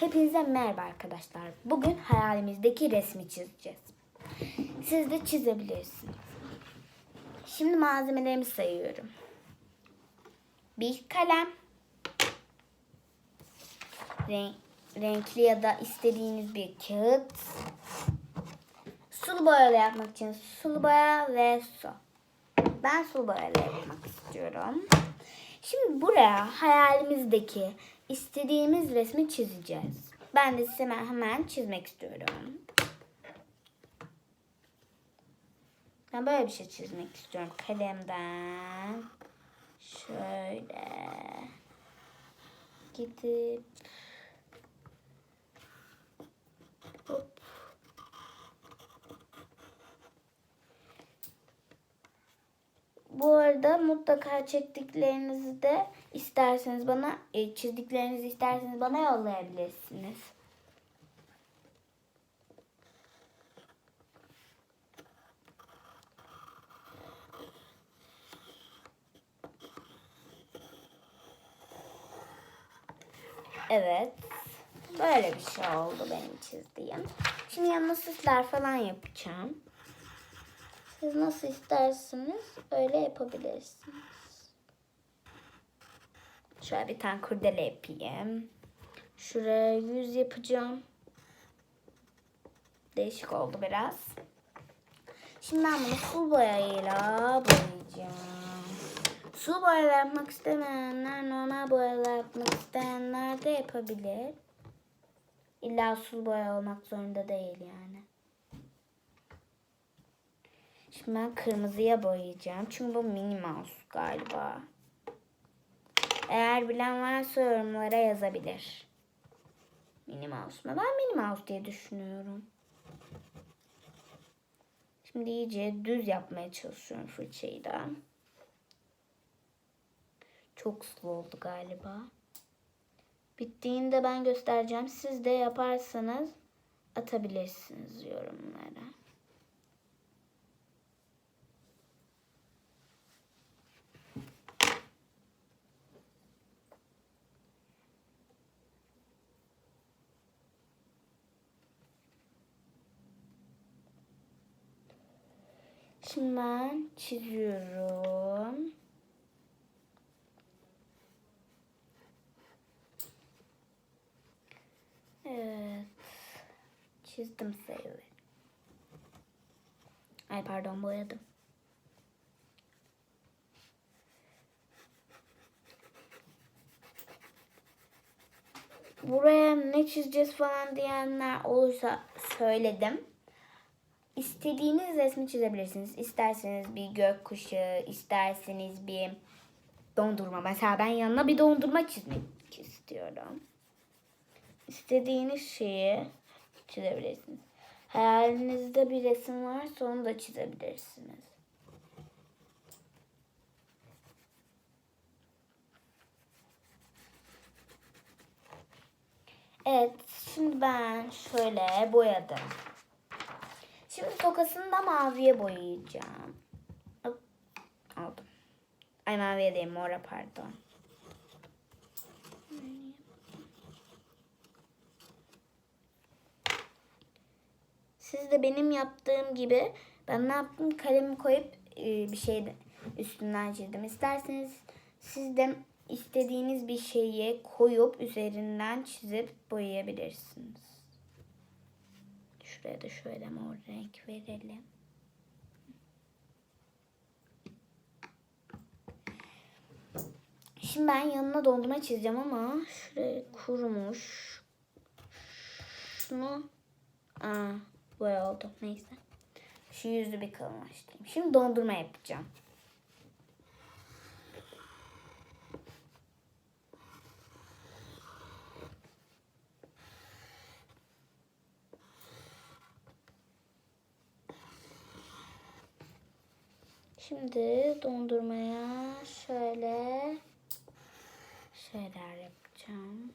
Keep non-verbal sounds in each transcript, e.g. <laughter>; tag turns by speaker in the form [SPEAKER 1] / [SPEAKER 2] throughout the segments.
[SPEAKER 1] Hepinize merhaba arkadaşlar. Bugün hayalimizdeki resmi çizeceğiz. Siz de çizebilirsiniz. Şimdi malzemelerimi sayıyorum. Bir kalem. Renk, renkli ya da istediğiniz bir kağıt. Sulu boyalı yapmak için sulu boya ve su. Ben sulu boyalı yapmak istiyorum. Şimdi buraya hayalimizdeki istediğimiz resmi çizeceğiz. Ben de size hemen, çizmek istiyorum. Ben böyle bir şey çizmek istiyorum. Kalemden şöyle gidip hop Bu arada mutlaka çektiklerinizi de isterseniz bana e, çizdiklerinizi isterseniz bana yollayabilirsiniz. Evet. Böyle bir şey oldu benim çizdiğim. Şimdi yanına süsler falan yapacağım. Siz nasıl isterseniz öyle yapabilirsiniz. Şöyle bir tane kurdele yapayım. Şuraya yüz yapacağım. Değişik oldu biraz. Şimdi ben bunu full boyayla boyayacağım. Su boyalı yapmak istemeyenler normal boyalı yapmak isteyenler de yapabilir. İlla sulu boya olmak zorunda değil yani. Şimdi ben kırmızıya boyayacağım. Çünkü bu Mouse galiba. Eğer bilen varsa yorumlara yazabilir. Minnie Mouse mu? Ben Minnie Mouse diye düşünüyorum. Şimdi iyice düz yapmaya çalışıyorum fırçayı da. Çok sulu oldu galiba. Bittiğinde ben göstereceğim. Siz de yaparsanız atabilirsiniz yorumlara. Ben çiziyorum. Evet. Çizdim sayılır. Ay pardon boyadım. Buraya ne çizeceğiz falan diyenler olursa söyledim. İstediğiniz resmi çizebilirsiniz. İsterseniz bir gökkuşağı, isterseniz bir dondurma. Mesela ben yanına bir dondurma çizmek istiyorum. İstediğiniz şeyi çizebilirsiniz. Hayalinizde bir resim varsa onu da çizebilirsiniz. Evet, şimdi ben şöyle boyadım. Şimdi tokasını da maviye boyayacağım. Hop, aldım. Ay maviye değil, mora pardon. Siz de benim yaptığım gibi ben ne yaptım? Kalemi koyup e, bir şey de üstünden çizdim. İsterseniz siz de istediğiniz bir şeyi koyup üzerinden çizip boyayabilirsiniz. Şuraya da şöyle mor renk verelim. Şimdi ben yanına dondurma çizeceğim ama şuraya kurumuş. Şunu Aa, böyle oldu. Neyse. Şu yüzü bir kalınlaştırayım. Şimdi dondurma yapacağım. Şimdi dondurmaya şöyle şeyler yapacağım.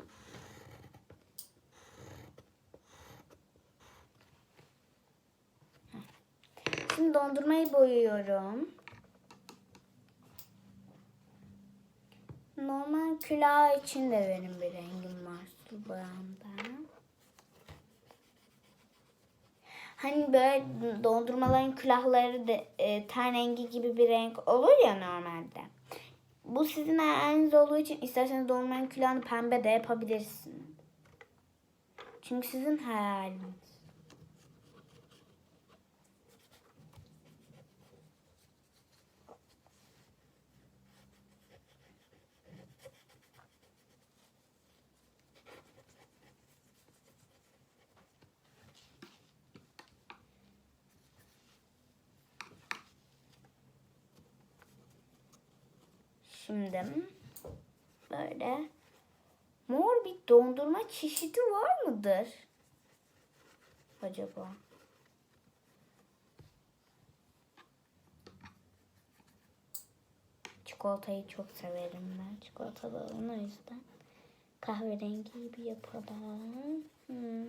[SPEAKER 1] Şimdi dondurmayı boyuyorum. Normal külah için de benim bir rengim var su boyamda. Hani böyle dondurmaların külahları da e, ten rengi gibi bir renk olur ya normalde. Bu sizin hayaliniz olduğu için isterseniz dondurmanın külahını pembe de yapabilirsiniz. Çünkü sizin hayaliniz. Şimdi böyle mor bir dondurma çeşidi var mıdır? Acaba? Çikolatayı çok severim ben. Çikolatalı olan o yüzden. Kahverengi gibi yapalım. Hı.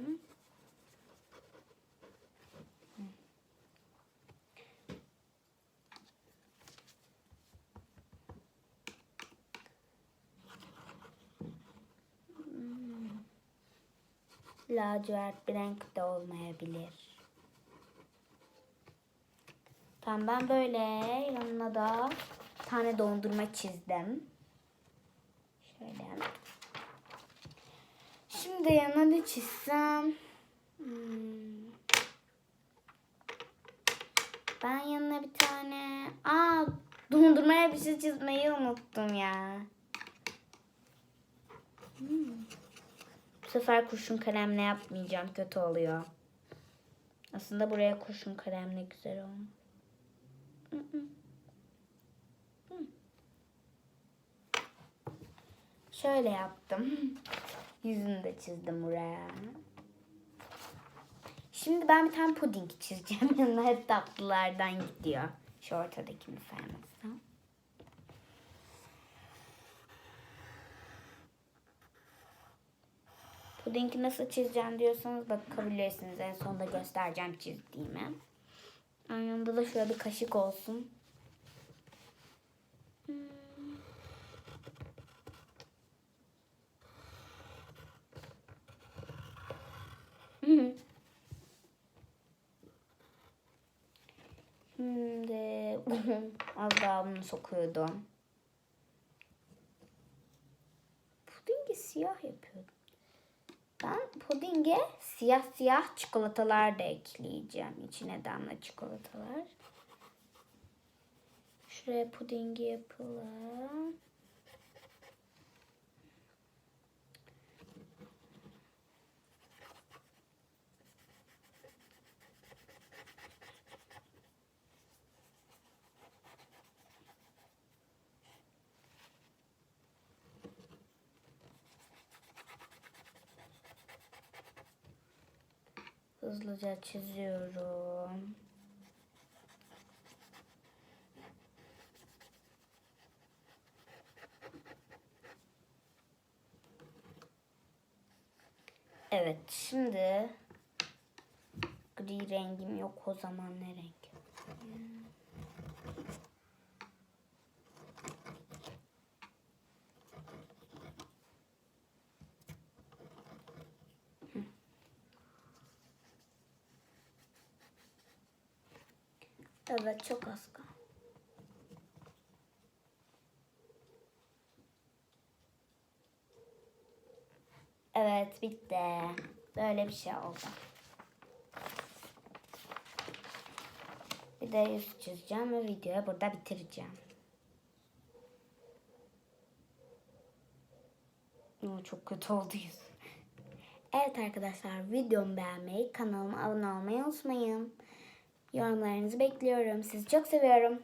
[SPEAKER 1] Lacivert bir renk de olmayabilir. Tamam ben böyle yanına da tane dondurma çizdim. Şöyle. Şimdi yanına ne çizsem? Hmm. Ben yanına bir tane... Aa dondurmaya bir şey çizmeyi unuttum ya. Hmm. Sefer kurşun kalemle yapmayacağım. Kötü oluyor. Aslında buraya kurşun kalemle güzel olmuş. Şöyle yaptım. Yüzünü de çizdim buraya. Şimdi ben bir tane puding çizeceğim. <laughs> Yanına hep tatlılardan gidiyor. Şu ortadakini saymazsam. Pudingi nasıl çizeceğim diyorsanız bakabilirsiniz. En sonunda göstereceğim çizdiğimi. Yanında da şöyle bir kaşık olsun. Şimdi <laughs> az daha bunu sokuyordum. Pudingi siyah yapıyordum. Ben pudinge siyah siyah çikolatalar da ekleyeceğim. İçine damla çikolatalar. Şuraya pudingi yapalım. Hızlıca çiziyorum. Evet şimdi gri rengim yok o zaman ne renk? Evet çok az kaldı. Evet bitti. Böyle bir şey oldu. Bir de yüz çizeceğim ve videoyu burada bitireceğim. Oo, çok kötü oldu yüz. Evet arkadaşlar videomu beğenmeyi, kanalıma abone olmayı unutmayın. Yorumlarınızı bekliyorum. Sizi çok seviyorum.